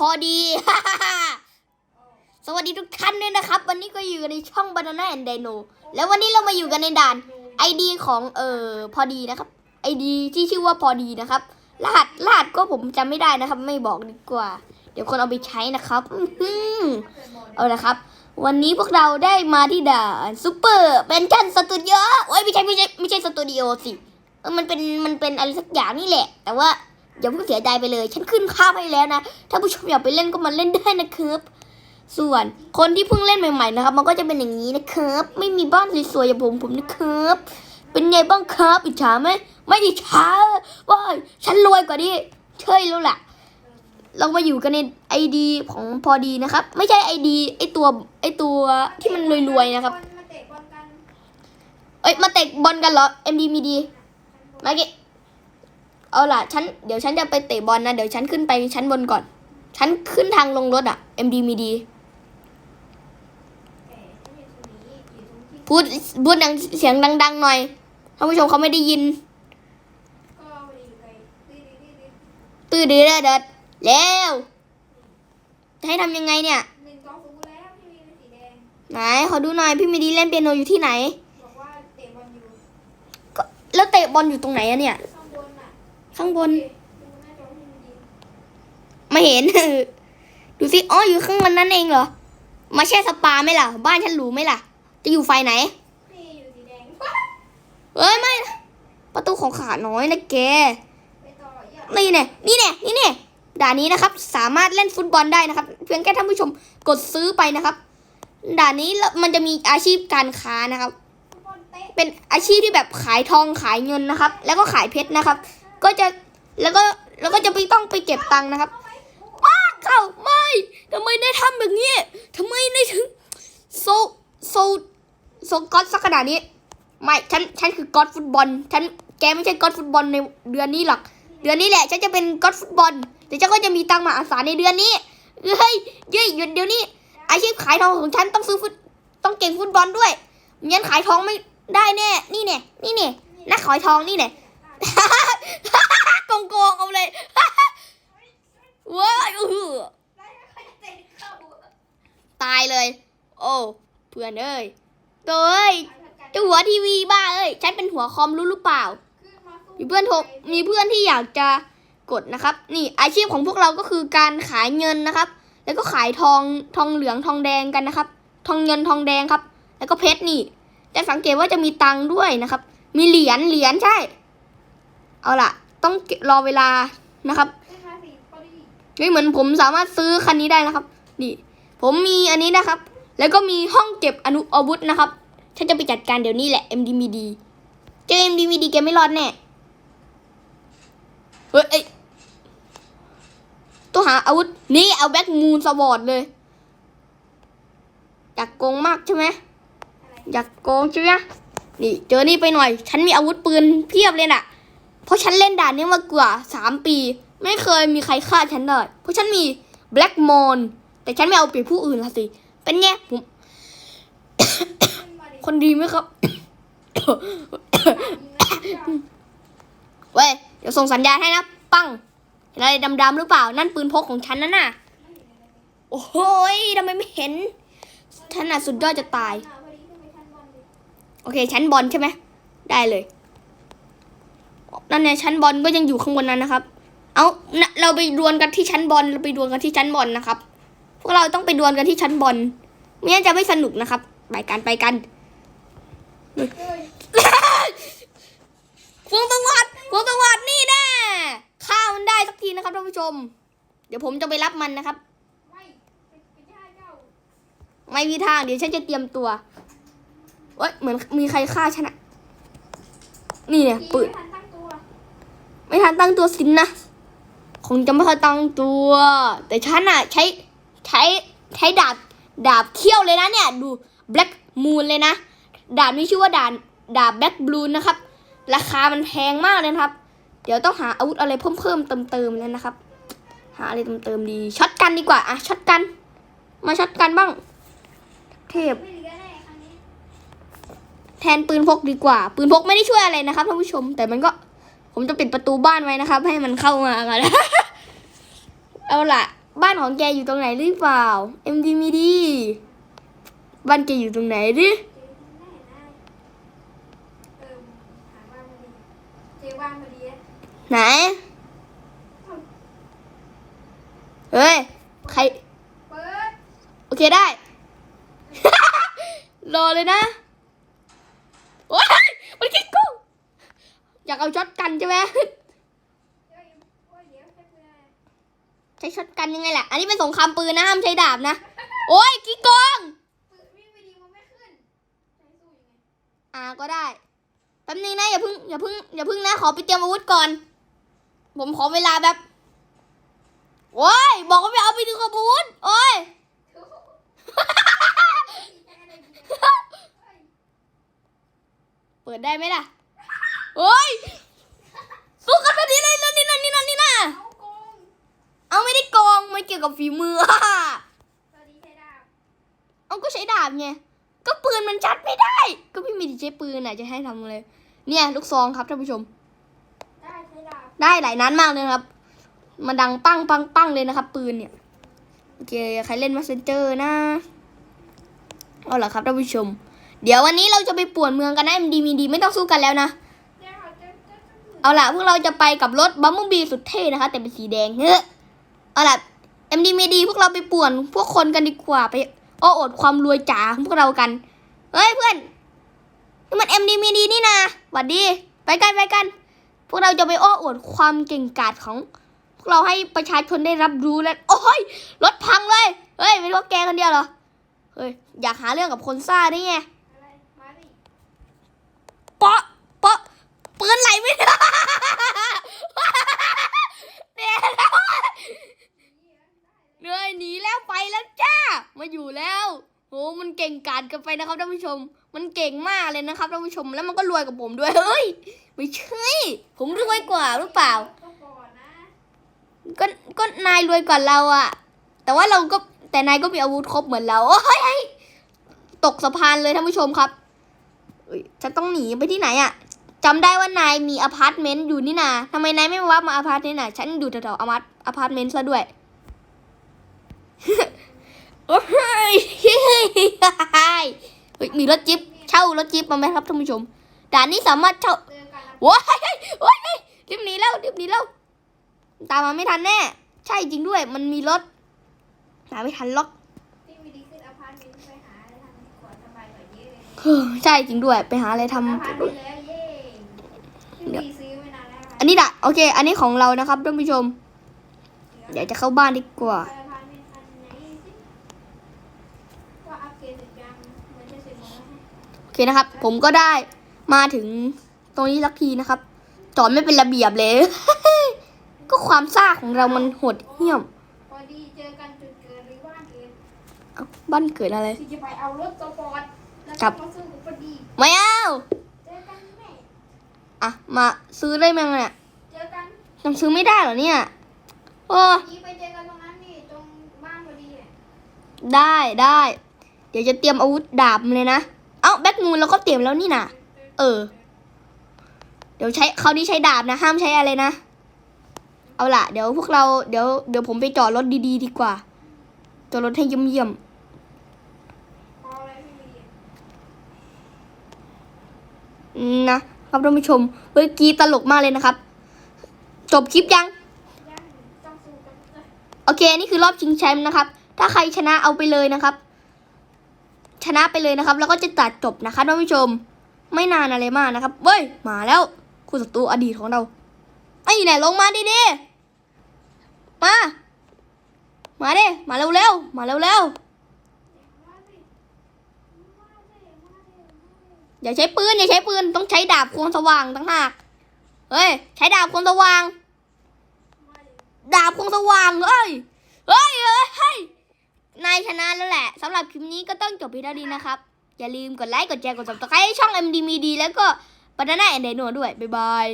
พอดี สวัสดีทุกท่านด้วยนะครับ วันนี้ก็อยู่ในช่อง Banana and Dino แล้ววันนี้เรามาอยู่กันในด่าน ID ของเอ่อพอดีนะครับ ID ที่ชื่อว่าพอดีนะครับ รหัสรหัสก็ผมจำไม่ได้นะครับ ไม่บอกดีกว่า เดี๋ยวคนเอาไปใช้นะครับอื้อหือเอาละครับ วันนี้พวกเราได้มาที่ด่านซูเปอร์แมนชั่นสตูดิโอโอ้ยไม่ใช่ไม่ใช่ไม่ใช่สตูดิโอสิเออมันเป็นมันเป็นอะไรสักอย่างนี่แหละ แต่ว่า อย่าเพิ่งเสียใจไปเลย ฉันขึ้นค่าไปแล้วนะ ถ้าผู้ชมอยากไปเล่นก็มาเล่นได้นะครับส่วนคนที่เพิ่งเล่นใหม่ๆนะครับ มันก็จะเป็นอย่างนี้นะครับ ไม่มีบ้านสวยๆอย่างผมผมนะครับ เป็นไงบ้างครับ อิจฉาไหมไม่อิจฉาว้ายฉันรวยกว่านี้ใช่แล้วล่ะ เรามาอยู่กันในไอดีของพอดีนะครับ ไม่ใช่ไอดีไอตัวไอตัวที่มันรวยๆนะครับ เอ้ยมาเตะบอลกันเหรอ MD มีดีมาเก เอาล่ะฉันเดี๋ยวฉันจะไปเตะบอลนะเดี๋ยวฉันขึ้นไปชั้นบนก่อน ฉันขึ้นทางลงรถอะ MD มีดีมีดีพูดพูดดังเสียงดัง ๆ หน่อยท่านผู้ชมเขาไม่ได้ยินตื้อดื้อเด้อเด็ดแล้วจะให้ทำยังไงเนี่ยไหนขอดูหน่อยพี่มีดีเล่นเปียโนอยู่ที่ไหน ก็แล้วเตะบอลอยู่ตรงไหนอะเนี่ย ข้างบนดูหน้าจอพี่มีดีไม่เห็น ดูสิอ๋ออยู่ข้างบนนั่นเองเหรอ มาแช่สปาไหมล่ะ บ้านฉันหรูไหมล่ะ จะอยู่ไฟไหนพี่อยู่สีแดงเอ้ยไม่ ประตูของขาน้อยนะแกไปต่ออย่านี่เนี่ยนี่เนี่ยนี่เนี่ยด่านนี้นะครับ สามารถเล่นฟุตบอลได้นะครับ เพียงแค่ท่านผู้ชมกดซื้อไปนะครับ ด่านนี้แล้วมันจะมีอาชีพการค้านะครับฟุตบอลเตะเป็นอาชีพที่แบบขายทองขายเงินนะครับ แล้วก็ขายเพชรนะครับ ก็จะแล้วก็แล้วก็จะไปต้องไปเก็บตังค์นะครับอ้าเข้าไม่ทำไมได้ทำแบบนี้ทำไมได้ถึงโซโซโซก็อตสักขนาดนี้ ไม่ฉันฉันคือก็อตฟุตบอลฉันแกไม่ใช่ก็อตฟุตบอลในเดือนนี้หรอกเดือนนี้แหละฉันจะเป็นก็อตฟุตบอลแต่ฉันก็จะมีตังค์มหาศาในเดือนนี้เฮ้ยเย้ยหยุดเดี๋ยวนี้อาชีพขายทองของฉันต้องซื้อฟุตต้องเก่งฟุตบอลด้วยงั้นขายทองไม่ได้แน่ นี่เนี่ยนี่เนี่ยนักขายทองนี่เนี่ย โกงเอาเลยว้ายอือตายเลย โอ้เพื่อนเอ้ยตัวเอ้ยจ้าหัวทีวีบ้าเอ้ยฉันเป็นหัวคอมรู้หรือเปล่า มีเพื่อนโทรมีเพื่อนที่อยากจะกดนะครับ นี่อาชีพของพวกเราก็คือการขายเงินนะครับ แล้วก็ขายทองทองเหลืองทองแดงกันนะครับ ทองเงินทองแดงครับ แล้วก็เพชรนี่จะสังเกตว่าจะมีตังค์ด้วยนะครับ มีเหรียญเหรียญใช่ เอาล่ะ ต้องรอเวลานะครับได้มาสีพอดีนี่เหมือนผมสามารถซื้อคันนี้ได้นะครับนี่ผมมีอันนี้นะครับ แล้วก็มีห้องเก็บอนุอาวุธนะครับฉันจะไปจัดการเดี๋ยวนี้แหละ MDMD เจอ MDMD แกไม่รอดแน่เฮ้ยเอ้ยต้องหาอาวุธนี่เอาแบ็กมูนสวอร์ดเลยอยากโกงมากใช่ไหมอะไรอยากโกงใช่ไหมนี่เจอนี่ไปหน่อย ฉันมีอาวุธปืนเพียบเลยน่ะ เพราะฉันเล่นด่านนี้มากว่าสามปี ไม่เคยมีใครฆ่าฉันได้เพราะฉันมี Black m o n แต่ฉันไม่เอาเปรียบผู้อื่นละสิ เป็นไงผม คนดีไหมครับ เว้ย เดี๋ยวส่งสัญญาณให้นะ ปังเห็นอะไรดำๆหรือเปล่า นั่นปืนพกของฉันนั่นน่ะ โอ้โหยทำไมไม่เห็น ฉันน่ะสุดยอดจะตาย โอเคชั้นบอลใช่ไหม ได้เลย นั่นไงชั้นบอลก็ยังอยู่ข้างบนนั้นนะครับ เอาเราไปดวลกันที่ชั้นบอลเราไปดวลกันที่ชั้นบอลนะครับ พวกเราต้องไปดวลกันที่ชั้นบอลไม่งั้นจะไม่สนุกนะครับ ไปกันไปกันเฮ้ยฟวงสวัสดฟวงสวัสดนี่แน่ฆ่ามันได้สักทีนะครับท่านผู้ชม เดี๋ยวผมจะไปรับมันนะครับ ไม่ไม่มีทางเดี๋ยวฉันจะเตรียมตัวเอ้ยเหมือนมีใครฆ่าฉันอะนี่เนี่ยปืน ไม่ทันตั้งตัวสินนะ คงจะไม่ค่อยตั้งตัว แต่ฉันอะใช้ใช้ใช้ดาบดาบเขี้ยวเลยนะเนี่ย ดู Black Moon เลยนะ ดาบนี้ชื่อว่าดาบดาบ Black Blue นะครับ ราคามันแพงมากเลยนะครับ เดี๋ยวต้องหาอาวุธอะไรเพิ่มเพิ่มเติมเติมแล้วนะครับ หาอะไรเติมเติมดีช็อตกันดีกว่าอะช็อตกัน มาช็อตกันบ้าง เทพแทนปืนพกดีกว่า ปืนพกไม่ได้ช่วยอะไรนะครับท่านผู้ชม แต่มันก็ ผมจะปิดประตูบ้านไว้นะครับ ให้มันเข้ามากันเอาล่ะ บ้านของแกอยู่ตรงไหนหรือเปล่า MD มีดีบ้านแกอยู่ตรงไหนดิเจแน่นะเออหาบ้านมาดีเจว่างมาดีอะไหน เฮ้ย ใครเปิดโอเคได้ รอเลยนะโอ้ยมันคิดกูอยากเอาช็อตกันใช่ไหม เฮ้ยโอ้ยเดี๋ยวใช้เพื่อน ใช้ช็อตกันยังไงแหละ อันนี้เป็นสงครามปืนนะห้ามใช้ดาบนะ โอ้ยกี่กองปืนวิ่งไปดีมันไม่ขึ้นใช้สู้ยังไงอ่าก็ได้แป๊บนึงนะอย่าเพิ่งอย่าเพิ่งอย่าเพิ่งนะขอไปเตรียมอาวุธก่อน ผมขอเวลาแบบโอ้ยบอกว่าไม่เอาไปดูอาวุธโอ้ยเปิดได้ไหมล่ะโอ้ยสู้กันพอดีเลยนั่นนี่นั่นนี่นั่นนี่นะ เอาโกง เอาไม่ ได้โกงไม่เกี่ยวกับฝีมือสวัสดีใช้ดาบเอาก็ใช้ดาบไง ก็ปืนมันชัดไม่ได้ ก็พี่มีที่ใช้ปืนน่ะจะให้ทำเลย เนี่ยลูกซองครับท่านผู้ชม ได้ใช้ดาบ ได้หลายนัดมากเลยนะครับ มันดังปังปังปังเลยนะครับ ปืนเนี่ย โอเคใครเล่นมาเซนเจอร์นะเอาล่ะครับท่านผู้ชม เดี๋ยววันนี้เราจะไปป่วนเมืองกันนะ MD มีดีไม่ต้องสู้กันแล้วนะเดี๋ยวเดี๋ยวเดี๋ยวเดี๋ยวเอาล่ะพวกเราจะไปกับรถบัมบูบีสุดเท่นะคะ แต่เป็นสีแดงเฮ้ยเอาล่ะ MD มีดีพวกเราไปป่วน พวกคนกันดีกว่าไปอ้ออดความรวยจ๋าของพวกเรากัน เฮ้ยเพื่อนนี่มัน MD มีดีนี่นะหวัดดี ไปกันไปกัน พวกเราจะไปอ้ออวดความเก่งกาจของ พวกเราให้ประชาชนได้รับรู้และโอ้ยรถพังเลย เฮ้ยเป็นพวกแกคนเดียวเหรอ เฮ้ยอยากหาเรื่องกับคนซ่านี่ไงอะไรมาดิเปาะเปาะปืนไหลไม่ได้ เนี่ยแล้วเหนื่อยหนีแล้วไปแล้วจ้า มาอยู่แล้วโหมันเก่งกาจกันไปนะครับท่านผู้ชม มันเก่งมากเลยนะครับท่านผู้ชมแล้วมันก็รวยกับผมด้วยเฮ้ยไม่ใช่ผมรวยกว่าหรือเปล่าก่อนนะก็ก็นายรวยกว่าเราอะแต่ว่าเราก็แต่นายก็มีอาวุธครบเหมือนเราโอ้ยตกสะพานเลยท่านผู้ชมครับฉันต้องหนีไปที่ไหนอะจำได้ว่านายมีอพาร์ตเมนต์อยู่นี่นาทำไมนายไม่มาวับมาอพาร์ตเมนต์น่ะฉันอยู่แถวๆอพาร์ตอพาร์ตเมนต์ซะด้วย โอ้ยเฮ้ยมีรถจิ๊บเช่ารถจิ๊บมาไหมครับท่านผู้ชมด่านนี้สามารถเช่าเจอกันนะว้ายโอ้ยรีบหนีแล้วรีบหนีแล้วตามมาไม่ทันแน่ ใช่จริงด้วย มันมีรถตามไม่ทันล็อกพี่มีดีขึ้นอพาร์ตเมนต์ไปหาอะไรทำดีกว่าสบายกว่าเยอะเลยเฮ้ยใช่จริงด้วย ไปหาอะไรทำอพาร์ตเมนต์แล้วเย้พี่มีซื้อไม่นานแล้วอันนี้ด่ะโอเค อันนี้ของเรานะครับท่านผู้ชม เดี๋ยวจะเข้าบ้านดีกว่า นะครับ ผมก็ได้มาถึงตรงนี้สักทีนะครับ จอดไม่เป็นระเบียบเลย ก็ความซ่าของเรามันโหดเหี้ยมพอดีเจอกันจุดเกิดหรือบ้านเกิดเอ้าบ้านเกิดอะไร ที่จะไปเอารถสปอร์ตแล้วครัก็บมาสู้กับพอดีไม่เอาเจอกันแม่อะมาซื้อได้ไหมเนี่ยเจอกันยังซื้อไม่ได้เหรอเนี่ยโอ้ยี่ไปเจอกันตรงนั้นนี่ตรงบ้านพอดีอะได้ได้ เดี๋ยวจะเตรียมอาวุธดาบมาเลยนะ เอ้าแบ็กมูนเราก็เตรียมแล้วนี่นะเออ เดี๋ยวใช้คราวนี้ใช้ดาบนะ ห้ามใช้อะไรนะ เอาล่ะ เดี๋ยวพวกเราเดี๋ยวเดี๋ยวผมไปจอดรถดีๆดีกว่า จอดรถให้เยี่ยมๆอืมนะครับท่านผู้ชมเมื่อกี้ตลกมากเลยนะครับ จบคลิปยัง โอเค นี่คือรอบชิงแชมป์นะครับ ถ้าใครชนะเอาไปเลยนะครับ ชนะไปเลยนะครับ แล้วก็จะตัดจบนะคะท่านผู้ชม ไม่นานอะไรมากนะครับเว้ยมาแล้วคู่ศัตรูอดีตของเราไอ้ไหนลงมาดิดิมา มาดิมาเร็วๆมาเร็วมาสิมาสิมาสิมาสิๆอย่าใช้ปืนอย่าใช้ปืนต้องใช้ดาบควงสว่างต่างหากเฮ้ยใช้ดาบควงสว่าง ดาบควงสว่างเอ้ยเฮ้ยเฮ้ยเฮ้ย นายชนะแล้วแหละสำหรับคลิปนี้ก็ต้องจบเพียงเท่านี้นะครับ อย่าลืมกดไลค์ กดแชร์ กด subscribe ให้ช่อง MD m d แล้วก็ b a น a n a and Dino ด้วย บ๊ายบาย